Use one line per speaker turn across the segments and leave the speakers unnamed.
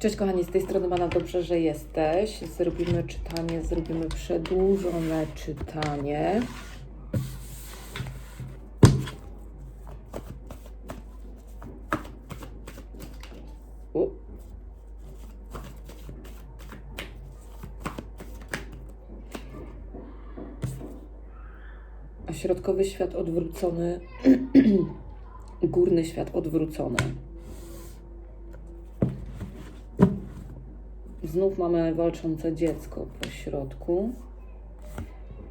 Cześć kochani, z tej strony Mana, dobrze, że jesteś. Zrobimy czytanie, zrobimy przedłużone czytanie. A środkowy świat odwrócony, górny świat odwrócony. Znów mamy walczące dziecko po środku.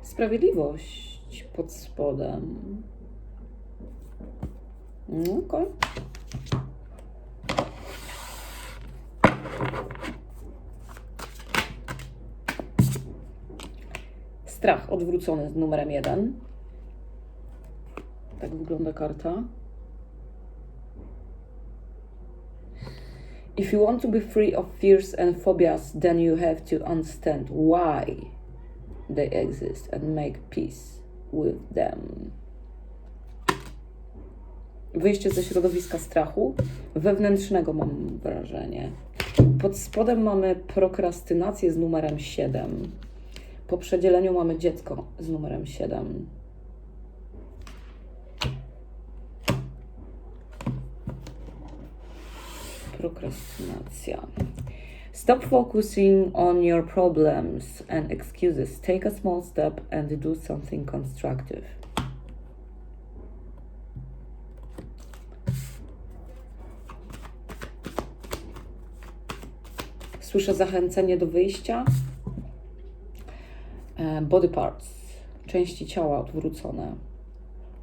Sprawiedliwość pod spodem. No, okej. Strach odwrócony z numerem jeden. Tak wygląda karta. If you want to be free of fears and phobias, then you have to understand why they exist and make peace with them. Wyjście ze środowiska strachu, wewnętrznego mam wrażenie. Pod spodem mamy prokrastynację z numerem 7. Po przedzieleniu mamy dziecko z numerem 7. Prokrastynacja. Stop focusing on your problems and excuses. Take a small step and do something constructive. Słyszę zachęcenie do wyjścia. E, Body parts, części ciała odwrócone.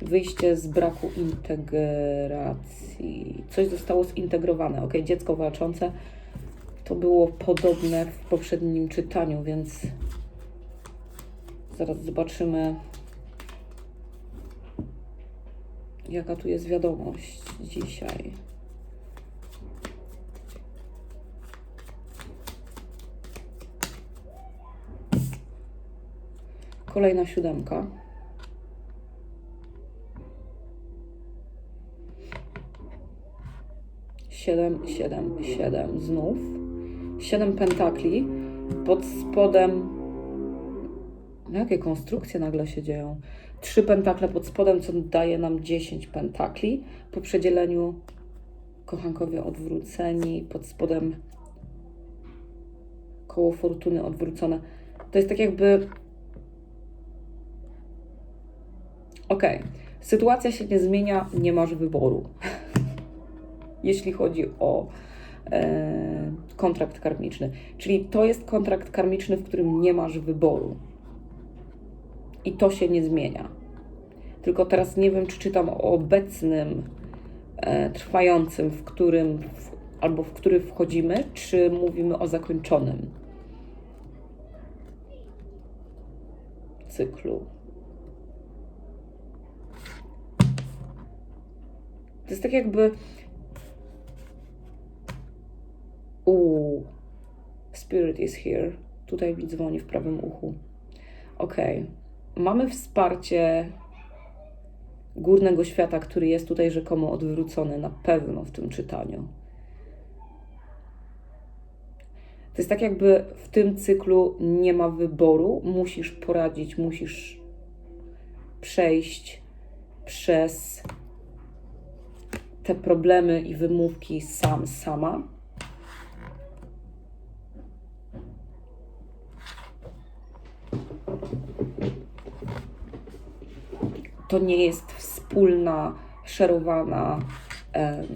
Wyjście z braku integracji. Coś zostało zintegrowane. Ok, dziecko walczące to było podobne w poprzednim czytaniu, więc zaraz zobaczymy, jaka tu jest wiadomość dzisiaj. Kolejna siódemka. Siedem, siedem, siedem znów. Siedem pentakli. Pod spodem. No, Jakie konstrukcje nagle się dzieją? Trzy pentakle pod spodem, co daje nam 10 pentakli. Po przedzieleniu kochankowie odwróceni, pod spodem koło fortuny odwrócone. To jest tak jakby Okej, sytuacja się nie zmienia, nie masz wyboru. Jeśli chodzi o e, kontrakt karmiczny. Czyli to jest kontrakt karmiczny, w którym nie masz wyboru. I to się nie zmienia. Tylko teraz nie wiem, czy czytam o obecnym, e, trwającym, w którym, w, albo w który wchodzimy, czy mówimy o zakończonym cyklu. To jest tak jakby. Uuu. Spirit is here. Tutaj mi dzwoni w prawym uchu. Ok. Mamy wsparcie górnego świata, który jest tutaj rzekomo odwrócony na pewno w tym czytaniu. To jest tak, jakby w tym cyklu nie ma wyboru, musisz poradzić, musisz przejść przez te problemy i wymówki sam, sama. To nie jest wspólna, szerowana. em,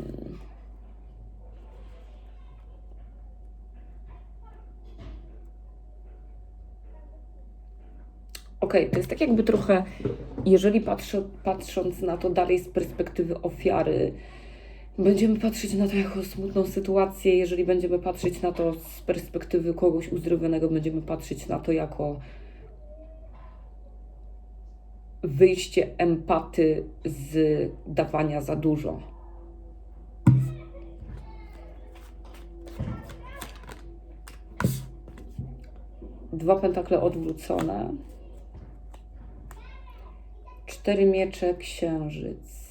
Okej, to jest tak jakby trochę, jeżeli patrzę, patrząc na to dalej z perspektywy ofiary, będziemy patrzeć na to jako smutną sytuację, jeżeli będziemy patrzeć na to z perspektywy kogoś uzdrowionego, będziemy patrzeć na to jako wyjście empaty z dawania za dużo. Dwa pentakle odwrócone. Cztery miecze, księżyc.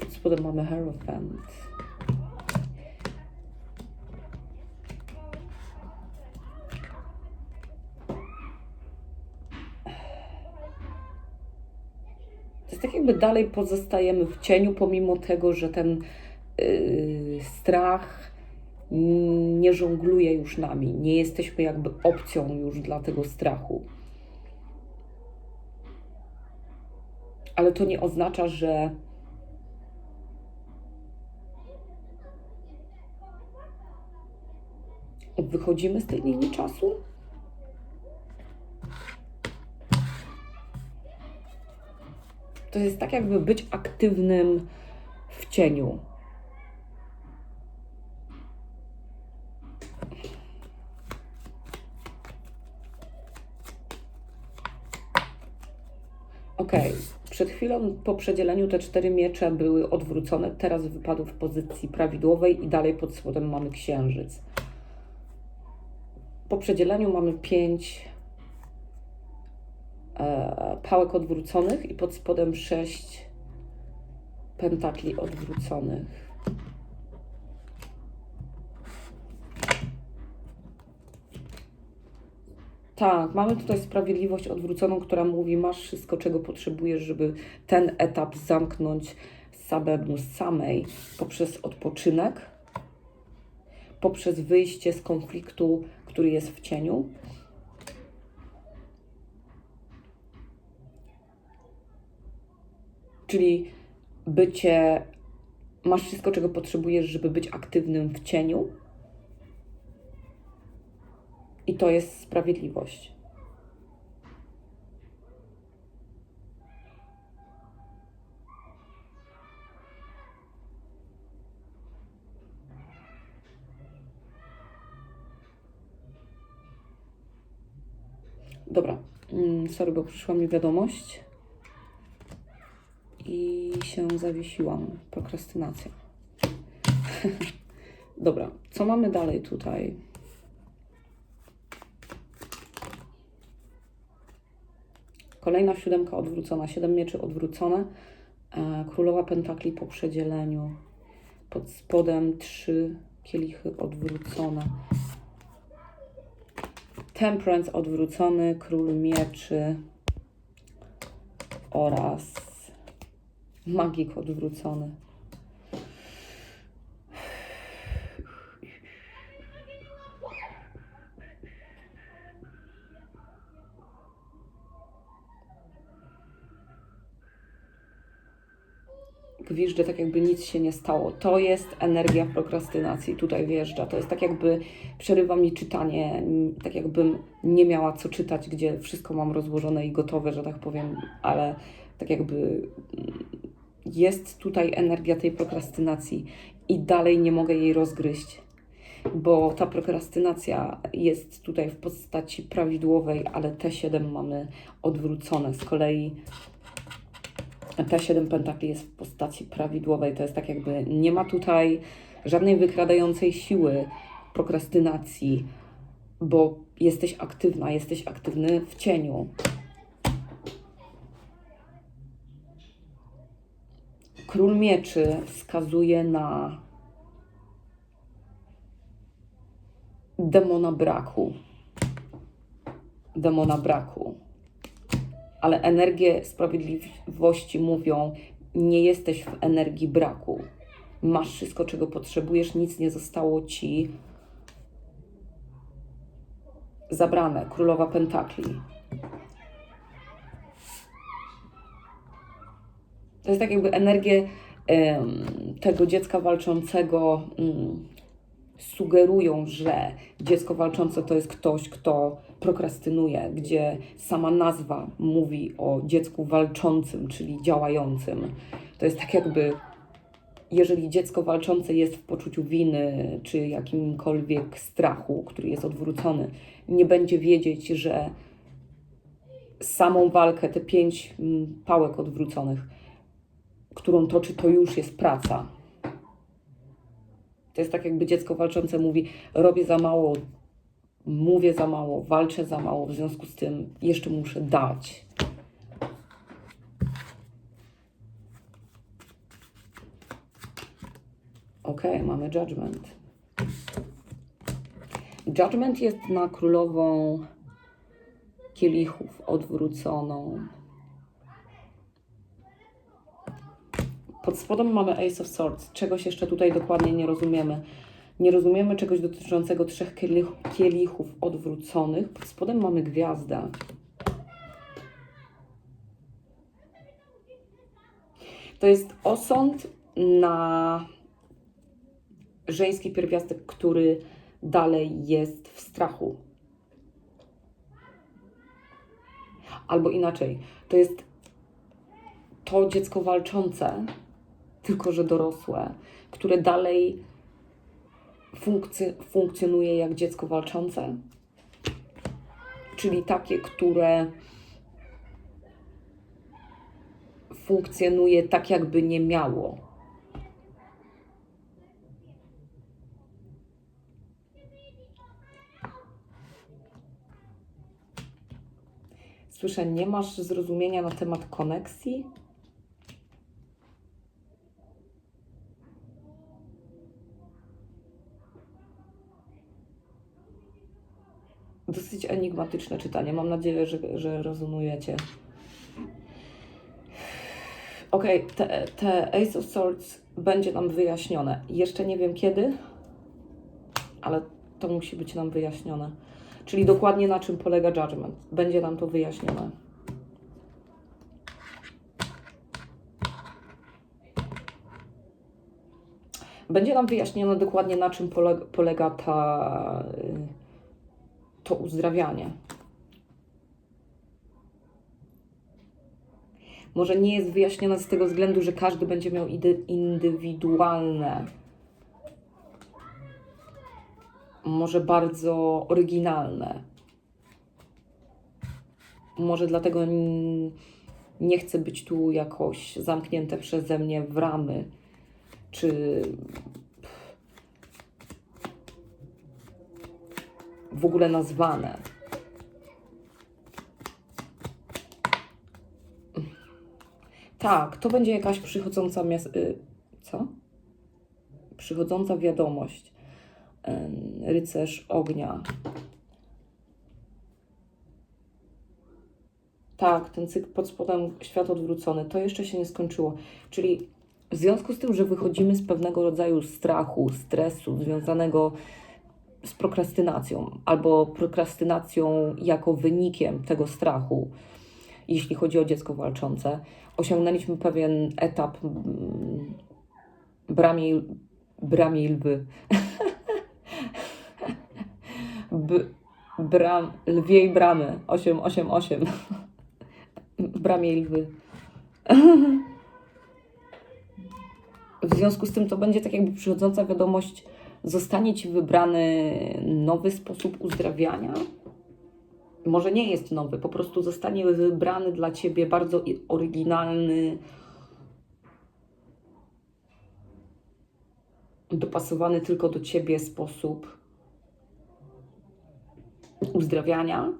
Pod spodem mamy Hierophant. Tak jakby dalej pozostajemy w cieniu, pomimo tego, że ten yy, strach nie żongluje już nami. Nie jesteśmy jakby opcją już dla tego strachu. Ale to nie oznacza, że wychodzimy z tej linii czasu. To jest tak, jakby być aktywnym w cieniu. Ok, przed chwilą po przedzieleniu te cztery miecze były odwrócone, teraz wypadły w pozycji prawidłowej i dalej pod spodem mamy księżyc. Po przedzieleniu mamy pięć e, pałek odwróconych i pod spodem sześć pentakli odwróconych. Tak, mamy tutaj sprawiedliwość odwróconą, która mówi: Masz wszystko, czego potrzebujesz, żeby ten etap zamknąć samemu samej poprzez odpoczynek, poprzez wyjście z konfliktu, który jest w cieniu. Czyli bycie, masz wszystko, czego potrzebujesz, żeby być aktywnym w cieniu. I to jest sprawiedliwość. Dobra, mm, sorry, bo przyszła mi wiadomość się zawiesiłam. Prokrastynacja. Dobra, co mamy dalej tutaj? Kolejna siódemka odwrócona, siedem mieczy odwrócone, e, królowa pentakli po przedzieleniu, pod spodem trzy kielichy odwrócone, temperance odwrócony, król mieczy oraz magik odwrócony. Gwiżdżę tak jakby nic się nie stało. To jest energia prokrastynacji, tutaj wjeżdża. To jest tak jakby przerywa mi czytanie, tak jakbym nie miała co czytać, gdzie wszystko mam rozłożone i gotowe, że tak powiem, ale tak jakby jest tutaj energia tej prokrastynacji i dalej nie mogę jej rozgryźć, bo ta prokrastynacja jest tutaj w postaci prawidłowej, ale te 7 mamy odwrócone. Z kolei te 7 pentakli jest w postaci prawidłowej. To jest tak jakby nie ma tutaj żadnej wykradającej siły prokrastynacji, bo jesteś aktywna, jesteś aktywny w cieniu. Król mieczy wskazuje na demona braku. Demona braku. Ale energie sprawiedliwości mówią, nie jesteś w energii braku. Masz wszystko, czego potrzebujesz, nic nie zostało ci zabrane. Królowa Pentakli. To jest tak jakby energię tego dziecka walczącego um, sugerują, że dziecko walczące to jest ktoś, kto prokrastynuje, gdzie sama nazwa mówi o dziecku walczącym, czyli działającym. To jest tak jakby, jeżeli dziecko walczące jest w poczuciu winy czy jakimkolwiek strachu, który jest odwrócony, nie będzie wiedzieć, że samą walkę, te pięć mm, pałek odwróconych, którą toczy, to już jest praca. To jest tak, jakby dziecko walczące mówi: Robię za mało, mówię za mało, walczę za mało, w związku z tym jeszcze muszę dać. Ok, mamy judgment. Judgment jest na królową kielichów odwróconą. Pod spodem mamy Ace of Swords. Czegoś jeszcze tutaj dokładnie nie rozumiemy. Nie rozumiemy czegoś dotyczącego trzech kielich, kielichów odwróconych. Pod spodem mamy gwiazdę. To jest osąd na żeński pierwiastek, który dalej jest w strachu. Albo inaczej, to jest to dziecko walczące, tylko że dorosłe, które dalej funkcje, funkcjonuje jak dziecko walczące. Czyli takie, które funkcjonuje tak, jakby nie miało. Słyszę, nie masz zrozumienia na temat koneksji? Enigmatyczne czytanie. Mam nadzieję, że, że rozumiecie. Okej, te, te Ace of Swords będzie nam wyjaśnione. Jeszcze nie wiem kiedy, ale to musi być nam wyjaśnione. Czyli dokładnie na czym polega judgment. Będzie nam to wyjaśnione. Będzie nam wyjaśnione dokładnie na czym polega, polega ta, y, to uzdrawianie. Może nie jest wyjaśnione z tego względu, że każdy będzie miał indywidualne, może bardzo oryginalne. Może dlatego nie chcę być tu jakoś zamknięte przeze mnie w ramy, czy w ogóle nazwane. Tak, to będzie jakaś przychodząca y, co? Przychodząca wiadomość. Rycerz ognia. Tak, ten cykl pod spodem świat odwrócony. To jeszcze się nie skończyło. Czyli w związku z tym, że wychodzimy z pewnego rodzaju strachu, stresu związanego z prokrastynacją, albo prokrastynacją jako wynikiem tego strachu, jeśli chodzi o dziecko walczące, osiągnęliśmy pewien etap mm, bramie, bramie lwy. B, bram, lwiej bramy 888. Bramie lwy. W związku z tym to będzie tak jakby przychodząca wiadomość, zostanie Ci wybrany nowy sposób uzdrawiania. Może nie jest nowy, po prostu zostanie wybrany dla Ciebie bardzo oryginalny, dopasowany tylko do Ciebie sposób uzdrawiania.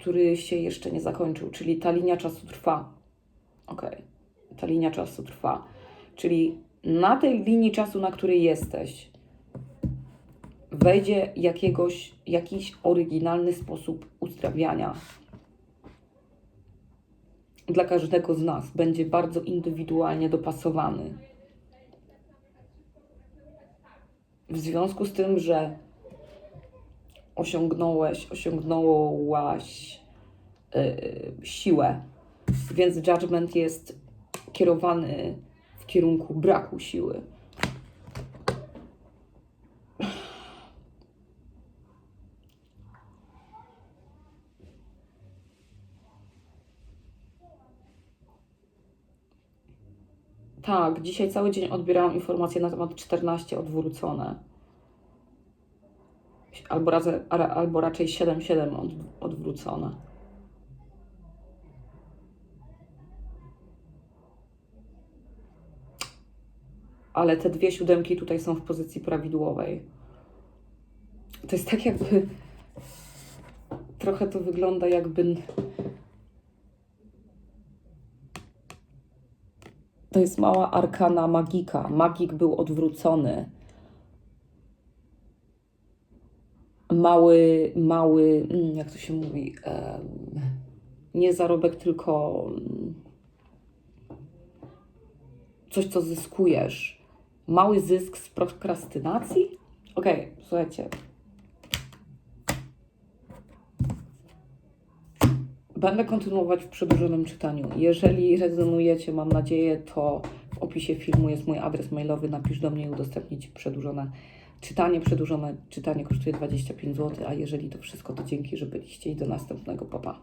Który się jeszcze nie zakończył, czyli ta linia czasu trwa. Ok, ta linia czasu trwa. Czyli na tej linii czasu, na której jesteś, wejdzie jakiegoś, jakiś oryginalny sposób uzdrawiania. Dla każdego z nas będzie bardzo indywidualnie dopasowany. W związku z tym, że osiągnąłeś, osiągnąłaś yy, siłę, więc judgment jest kierowany w kierunku braku siły. Tak, dzisiaj cały dzień odbierałam informacje na temat 14 odwrócone. Albo, albo raczej 7-7 od, odwrócone. Ale te dwie siódemki tutaj są w pozycji prawidłowej. To jest tak jakby. Trochę to wygląda jakby. To jest mała arkana magika. Magik był odwrócony. Mały, mały, mm, jak to się mówi, nie zarobek, tylko mm, coś, co zyskujesz. Mały zysk z prokrastynacji? Okej, słuchajcie. Będę kontynuować w przedłużonym czytaniu. Jeżeli rezonujecie, mam nadzieję, to w opisie filmu jest mój adres mailowy. Napisz do mnie i udostępnię Ci przedłużone czytanie. Przedłużone czytanie kosztuje 25 zł, a jeżeli to wszystko, to dzięki, że byliście i do następnego. Pa, pa.